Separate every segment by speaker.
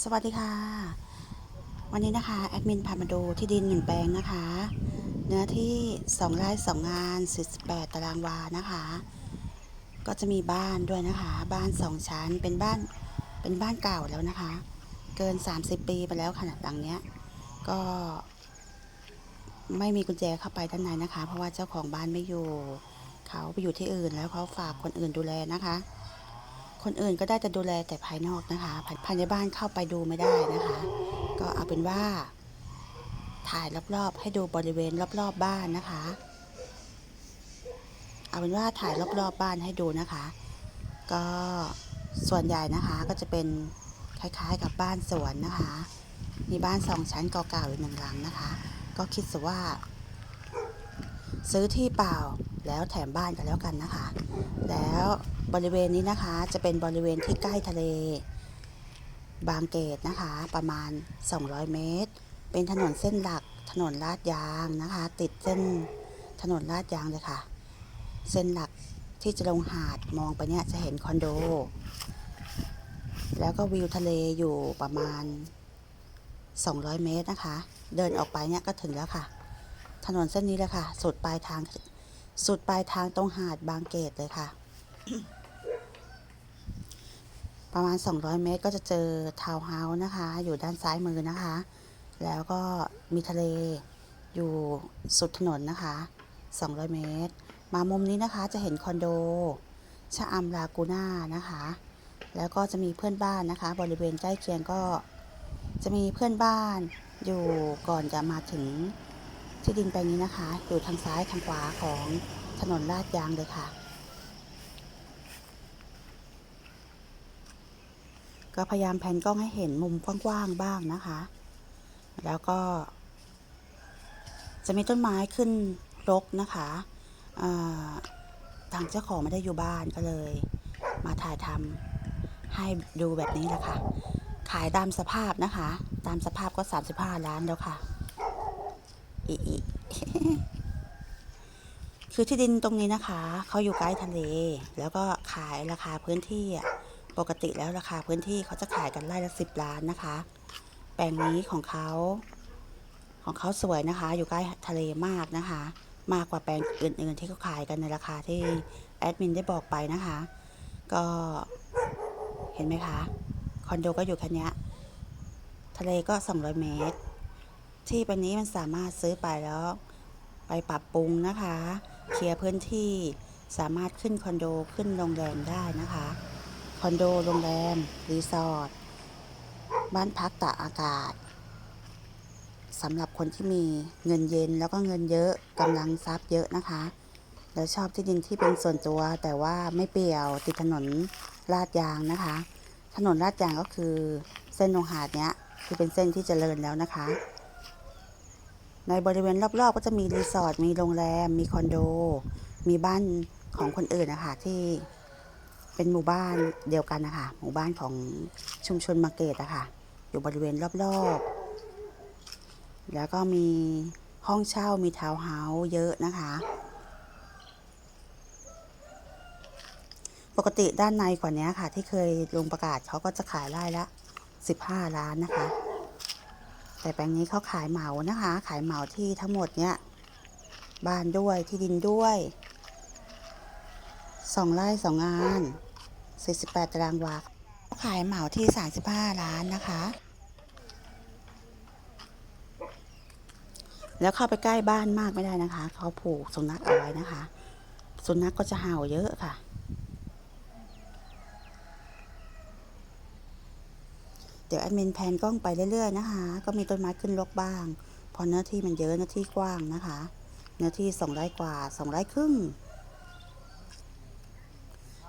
Speaker 1: สวัสดีค่ะ วันนี้นะคะแอดมินพามาดูที่ดินหนึ่งแปลงนะคะ เนื้อที่2ไร่2งาน48ตารางวานะคะ ก็จะมีบ้านด้วยนะคะ บ้าน2ชั้นเป็นบ้านเป็นบ้านเก่าแล้วนะคะ เกิน30ปีไปแล้วขนาดหลังเนี้ย ก็ ไม่มีกุญแจเข้าไปด้านในนะคะ เพราะว่าเจ้าของบ้านไม่อยู่ เขาไปอยู่ที่อื่นแล้วเขาฝากคนอื่นดูแลนะคะ คนอื่นก็ได้จะดูแลแต่ภายนอกนะคะภายภายในบ้านเข้าไปดูไม่ได้นะคะ ก็เอาเป็นว่า ถ่ายรอบๆ ให้ดูบริเวณรอบๆบ้านนะคะ เอาเป็นว่าถ่ายรอบๆบบ้านให้ดูนะคะ ก็ส่วนใหญ่นะคะก็จะเป็นคล้ายๆ กับบ้านสวนนะคะ มีบ้านสองชั้นเก่าๆอยู่หนึ่งหลังนะคะ ก็คิดซะว่า ซื้อที่เปล่าแล้วแถมบ้านกันแล้วกันนะคะ แล้ว บริเวณนี้นะคะ จะเป็นบริเวณที่ใกล้ทะเล บางเกตนะคะ ประมาณ 200 เมตร เป็นถนนเส้นหลักถนนลาดยางนะคะ ติดเส้นถนนลาดยางเลยค่ะ เส้นหลักที่จะลงหาดมองไปเนี่ยจะเห็นคอนโด แล้วก็วิวทะเลอยู่ประมาณ 200 เมตรนะคะ เดินออกไปเนี่ยก็ถึงแล้วค่ะ ถนนเส้นนี้เลยค่ะ สุดปลายทาง สุดปลายทางตรงหาดบางเกตเลยค่ะ ประมาณ 200 เมตรก็จะเจอทาวน์เฮาส์นะคะ อยู่ด้านซ้ายมือนะคะ แล้วก็มีทะเลอยู่สุดถนนนะคะ 200 เมตร มามุมนี้นะคะจะเห็นคอนโดชะอำลากูน่านะคะ แล้วก็จะมีเพื่อนบ้านนะคะ บริเวณใกล้เคียงก็จะมีเพื่อนบ้านอยู่ก่อนจะมาถึงที่ดินแปลงนี้นะคะ อยู่ทางซ้ายทางขวาของถนนลาดยางเลยค่ะ ก็พยายามแพนกล้องให้เห็นมุมกว้างๆบ้างนะคะ แล้วก็ จะมีต้นไม้ขึ้นรกนะคะทางเจ้าของไม่ได้อยู่บ้านก็เลย มาถ่ายทำให้ดูแบบนี้แหละค่ะ ขายตามสภาพนะคะ ตามสภาพก็ 35 ล้านแล้วค่ะอีอีคือที่ดินตรงนี้นะคะ เขาอยู่ใกล้ทะเล แล้วก็ขายราคาพื้นที่อะ ปกติแล้วราคาพื้นที่เขาจะขายกันไร่ละสิบล้านนะคะ แปลงนี้ของเขา ของเขาสวยนะคะ อยู่ใกล้ทะเลมากนะคะ มากกว่าแปลงอื่น ๆ ที่เขาขายกันในราคาที่แอดมินได้บอกไปนะคะ ก็เห็นไหมคะ คอนโดก็อยู่แค่นี้ทะเลก็ 200 เมตร ที่แปลงนี้มันสามารถซื้อไปแล้ว ไปปรับปรุงนะคะ เคลียร์พื้นที่สามารถขึ้นคอนโดขึ้นโรงแรมได้นะคะ คอนโด โรงแรม รีสอร์ท บ้านพักตากอากาศ สำหรับคนที่มีเงินเย็นแล้วก็เงินเยอะกำลังทรัพย์เยอะนะคะ แล้วชอบที่ดินที่เป็นส่วนตัว แต่ว่าไม่เปี่ยวติดถนนลาดยางนะคะ ถนนลาดยางก็คือเส้นลงหาดเนี้ยคือเป็นเส้นที่เจริญแล้วนะคะ ในบริเวณรอบๆ ก็จะมีรีสอร์ท มีโรงแรม มีคอนโด มีบ้านของคนอื่นนะคะที่ เป็นหมู่บ้านเดียวกันนะคะหมู่บ้านของชุมชนมารเกตอะค่ะ อยู่บริเวณรอบๆ แล้วก็มีห้องเช่ามีทาวน์เฮาส์เยอะนะคะ ปกติด้านในกว่านี้ค่ะ ที่เคยลงประกาศเขาก็จะขายไร่ละ15 ล้านนะคะ แต่แปลงนี้เขาขายเหมานะคะ ขายเหมาที่ทั้งหมดเนี้ยบ้านด้วยที่ดินด้วย สองไร่สองงาน 48 ตารางวาขายเหมาที่ 35 ล้านนะคะ แล้วเข้าไปใกล้บ้านมากไม่ได้นะคะ เขาผูกสุนัขเอาไว้นะคะ สุนัขกก็จะเห่าเยอะค่ะ เดี๋ยวแอดมินแพนกล้องไปเรื่อยๆนะคะ ก็มีต้นไม้ขึ้นรกบ้าง พอเนื้อที่มันเยอะเนื้อที่กว้างนะคะ เนื้อที่สองไร่กว่าสองไร่ครึ่ง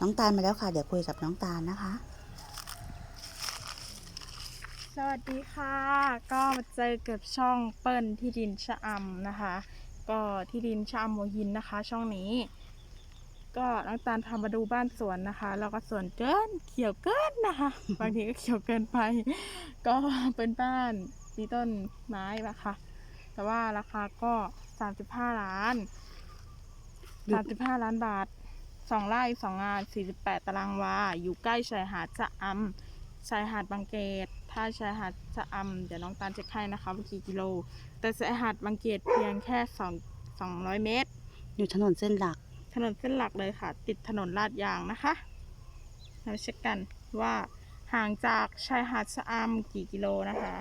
Speaker 1: น้องตาลมาแล้วค่ะ เดี๋ยวคุยกับน้องตาลนะคะ
Speaker 2: สวัสดีค่ะ ก็มาเจอกับช่องเปิ้ลที่ดินชะอำนะคะ ก็ที่ดินชะอำหัวหินนะคะ ช่องนี้ ก็น้องตาลพามาดูบ้านสวนนะคะ แล้วก็สวนเกินเขียวเกินนะคะ บางทีก็เขียวเกินไป ก็เป็นบ้านมีต้นไม้นะคะ แต่ว่าราคาก็ 35 ล้าน 35 ล้านบาท สองไร่สองงาน 48 ตารางวา อยู่ใกล้ชายหาดชะอำชายหาดบางเกต ถ้าชายหาดชะอำเดี๋ยวน้องตาลเช็คให้นะคะว่ากี่กิโล แต่ชายหาดบางเกตเพียงแค่สองสองร้อยเมตร
Speaker 1: อยู่ถนนเส้นหลัก
Speaker 2: ถนนเส้นหลักเลยค่ะ ติดถนนลาดยางนะคะ เราเช็คกันว่าห่างจากชายหาดชะอำกี่กิโลนะคะ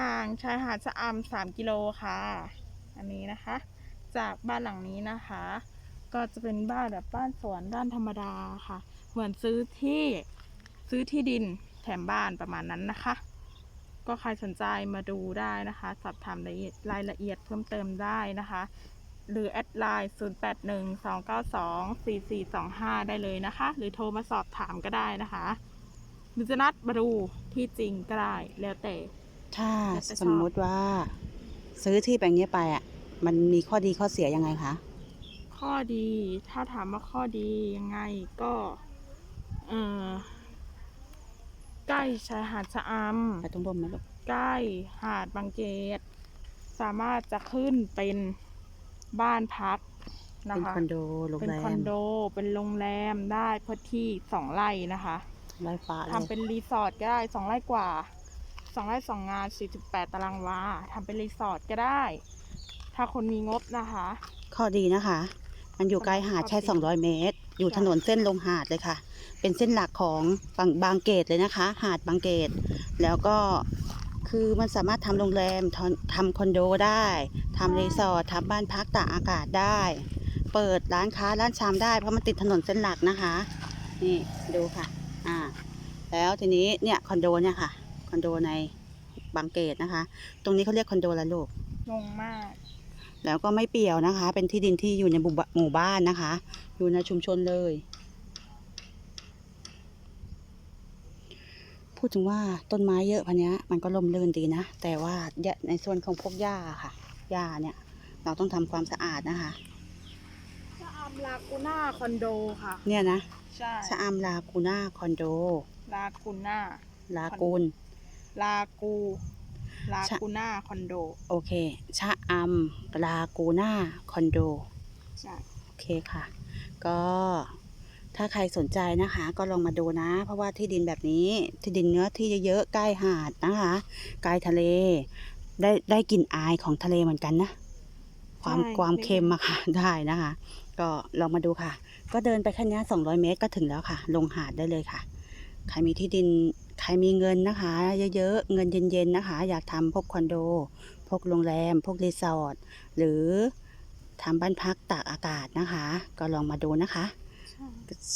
Speaker 2: ห่างชายหาดชะอำสามกิโลค่ะ อันนี้นะคะ จากบ้านหลังนี้นะคะ ก็จะเป็นบ้านแบบบ้านสวนบ้านธรรมดาค่ะ เหมือนซื้อที่ซื้อที่ดินแถมบ้านประมาณนั้นนะคะ ก็ใครสนใจมาดูได้นะคะ สอบถามรายละเอียดรายละเอียดเพิ่มเติมได้นะคะ หรือแอดไลน์ 0812924425 ได้เลยนะคะ หรือโทรมาสอบถามก็ได้นะคะหรือจะนัดมาดูที่จริงก็ได้แล้วแต่
Speaker 1: ถ้า
Speaker 2: แล้วแต่ชอบ
Speaker 1: สมมุติว่า ซื้อที่แปลงนี้ไปอะ มันมีข้อดีข้อเสียยังไงคะ
Speaker 2: ข้อดีถ้าถามว่าข้อดียังไงก็เออใกล้ชายหาดชะอำ
Speaker 1: ไปตรงบนนะลูก
Speaker 2: ใกล้หาดบางเกต สามารถจะขึ้นเป็นบ้านพักนะ
Speaker 1: เป็น
Speaker 2: คะ
Speaker 1: คอนโดโรง
Speaker 2: เป็น
Speaker 1: แร
Speaker 2: คอน
Speaker 1: ม
Speaker 2: โด เป็นโรงแรมได้พื้นที่สองไร่นะคะ
Speaker 1: ไร้ฟ้าเล
Speaker 2: ทำ
Speaker 1: ย
Speaker 2: เป็นรีสอร์ทก็ได้สองไร่กว่า สองไร่สองงานสี่สิบแปดตารางวาทำเป็นรีสอร์ทก็ได้ ถ้าคนมีงบนะคะ
Speaker 1: ข้อดีนะคะ มันอยู่ใกล้หาดแค่
Speaker 2: ข้อดี
Speaker 1: 200 เมตร อยู่
Speaker 2: ใช่
Speaker 1: ถนนเส้นลงหาดเลยค่ะ เป็นเส้นหลักของบางบางเกตเลยนะคะ หาดบางเกต แล้วก็คือมันสามารถทำโรงแรมทำทำคอนโดได้ทำรีสอร์ททำบ้านพักตากอากาศได้ เปิดร้านค้าร้านชามได้เพราะมันติดถนนเส้นหลักนะคะ นี่ดูค่ะ อ่า แล้วทีนี้เนี่ยคอนโดเนี่ยค่ะ คอนโดในบางเกตนะคะ ตรงนี้เขาเรียกคอนโดแล้วลูก
Speaker 2: งงมาก
Speaker 1: แล้วก็ไม่เปี่ยวนะคะ เป็นที่ดินที่อยู่ในหมู่บหมู่บ้านนะคะ อยู่ในชุมชนเลย พูดถึงว่าต้นไม้เยอะพันนี้ยมันก็ร่มรื่นดีนะ แต่ว่าในส่วนของพวกหญ้าค่ะหญ้าเนี่ย เราต้องทำความสะอาดนะคะ
Speaker 2: ชะอำลากูน่าคอนโดค่ะ
Speaker 1: เนี่ยนะ
Speaker 2: ใช่
Speaker 1: ชะอำลากูน่าคอนโด
Speaker 2: ลากูน่า
Speaker 1: ลากูน
Speaker 2: ลากูลา
Speaker 1: ชะ
Speaker 2: กูน่าคอนโด
Speaker 1: โอเค ชะอำลากูน่าคอนโด
Speaker 2: ใช่
Speaker 1: โอเคค่ะ ก็ถ้าใครสนใจนะคะ ก็ลองมาดูนะ เพราะว่าที่ดินแบบนี้ที่ดินเนื้อที่เยอะๆใกล้หาดนะคะใกล้ทะเล ได้ได้กลิ่นอายของทะเลเหมือนกันนะ ความ
Speaker 2: ใช่
Speaker 1: ความเค็มอะค่ะได้นะคะ ก็ลองมาดูค่ะ ก็เดินไปแค่เนี้สองร้อยเมตรก็ถึงแล้วค่ะ ลงหาดได้เลยค่ะ ใครมีที่ดิน ใครมีเงินนะคะ เยอะๆ เงินเย็นๆนะคะ อยากทำพวกคอนโด พวกโรงแรม พวกรีสอร์ท หรือทำบ้านพักตากอากาศนะคะ ก็ลองมาดูนะคะ
Speaker 2: ใช่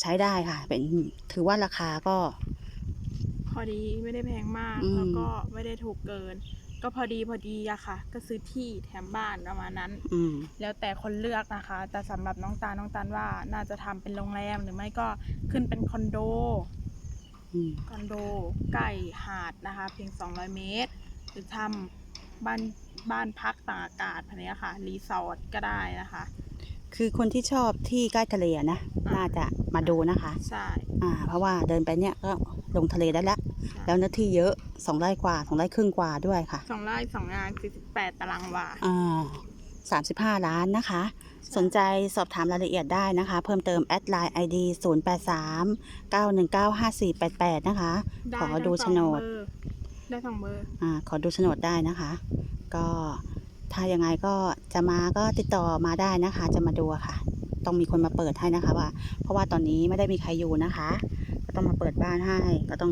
Speaker 1: ใช้ได้ค่ะ เป็นถือว่าราคาก็
Speaker 2: พอดีไม่ได้แพงมาก
Speaker 1: อืม
Speaker 2: แล้วก็ไม่ได้ถูกเกิน ก็พอดีพอดีอะค่ะ ก็ซื้อที่แถมบ้านประมาณนั้น
Speaker 1: อืม
Speaker 2: แล้วแต่คนเลือกนะคะ แต่สำหรับน้องตาลน้องตาลว่าน่าจะทำเป็นโรงแรมหรือไม่ก็ขึ้นเป็นคอนโด
Speaker 1: อืม
Speaker 2: คอนโดใกล้หาดนะคะ เพียง 200 เมตร หรือทำบ้านบ้านพักตากอากาศภายในค่ะ รีสอร์ทก็ได้นะคะ
Speaker 1: คือคนที่ชอบที่ใกล้ทะเลอะนะ
Speaker 2: อ่า
Speaker 1: น่าจะมาดูนะคะ
Speaker 2: ใช่
Speaker 1: อ่า เพราะว่าเดินไปเนี่ยก็ลงทะเลได้แล้ว
Speaker 2: ใช่
Speaker 1: แล้วเนื้อที่เยอะสองไร่กว่าสองไร่ครึ่งกว่าด้วยค่ะ
Speaker 2: สองไร่สองงาน48ตารางวา
Speaker 1: อ่า สามสิบห้าล้านนะคะ สนใจสอบถามรายละเอียดได้นะคะ เพิ่มเติมแอดไลน์ ID 0 8 3 9 1 9 5 4 8 8 นะคะ
Speaker 2: ได้
Speaker 1: ขอดู
Speaker 2: ทั้ง
Speaker 1: โฉ
Speaker 2: ส
Speaker 1: น
Speaker 2: อง
Speaker 1: ด
Speaker 2: เบอร์ได้สองเบอร์
Speaker 1: อ่าขอดูโฉนดได้นะคะ ก็ถ้ายังไงก็จะมาก็ติดต่อมาได้นะคะ จะมาดูอะค่ะ ต้องมีคนมาเปิดให้นะคะว่า เพราะว่าตอนนี้ไม่ได้มีใครอยู่นะคะ ก็ต้องมาเปิดบ้านให้ ก็ต้อง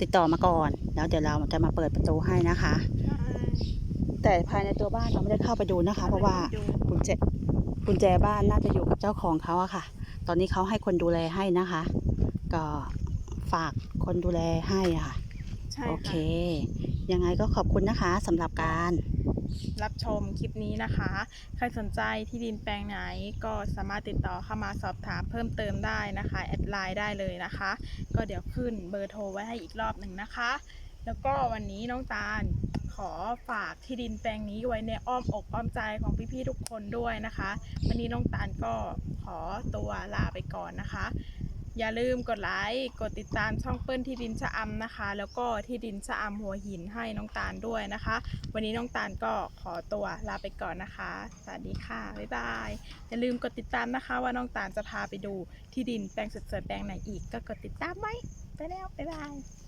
Speaker 1: ติดต่อมาก่อน แล้วเดี๋ยวเราจะมาเปิดประตูให้นะคะ
Speaker 2: ใช่
Speaker 1: แต่ภายในตัวบ้านเราไม่ได้เข้าไปดูนะคะ เพราะว่า
Speaker 2: ดู
Speaker 1: กุญแจกุญแจบ้านน่าจะอยู่กับเจ้าของเขาอะค่ะ ตอนนี้เขาให้คนดูแลให้นะคะ ก็ฝากคนดูแลให้อะค่ะ
Speaker 2: ใช่
Speaker 1: โอเค
Speaker 2: ค่ะ
Speaker 1: ยังไงก็ขอบคุณนะคะสำหรับการ
Speaker 2: รับชมคลิปนี้นะคะ ใครสนใจที่ดินแปลงไหนก็สามารถติดต่อเข้ามาสอบถามเพิ่มเติมได้นะคะ แอดไลน์ได้เลยนะคะ ก็เดี๋ยวขึ้นเบอร์โทรไว้ให้อีกรอบหนึ่งนะคะ แล้วก็วันนี้น้องตาล ขอฝากที่ดินแปลงนี้ไว้ในอ้อมอกอ้อมใจของพี่ๆทุกคนด้วยนะคะ วันนี้น้องตาลก็ขอตัวลาไปก่อนนะคะ อย่าลืมกดไลค์กดติดตามช่องเปิ้ลที่ดินชะอำนะคะ แล้วก็ที่ดินชะอำหัวหินให้น้องตาลด้วยนะคะ วันนี้น้องตาลก็ขอตัวลาไปก่อนนะคะ สวัสดีค่ะบ๊ายบายอย่าลืมกดติดตามนะคะ ว่าน้องตาลจะพาไปดูที่ดินแปลงสดๆแปลงไหนอีกก็กดติดตามไว้ไปแล้วบ๊ายบาย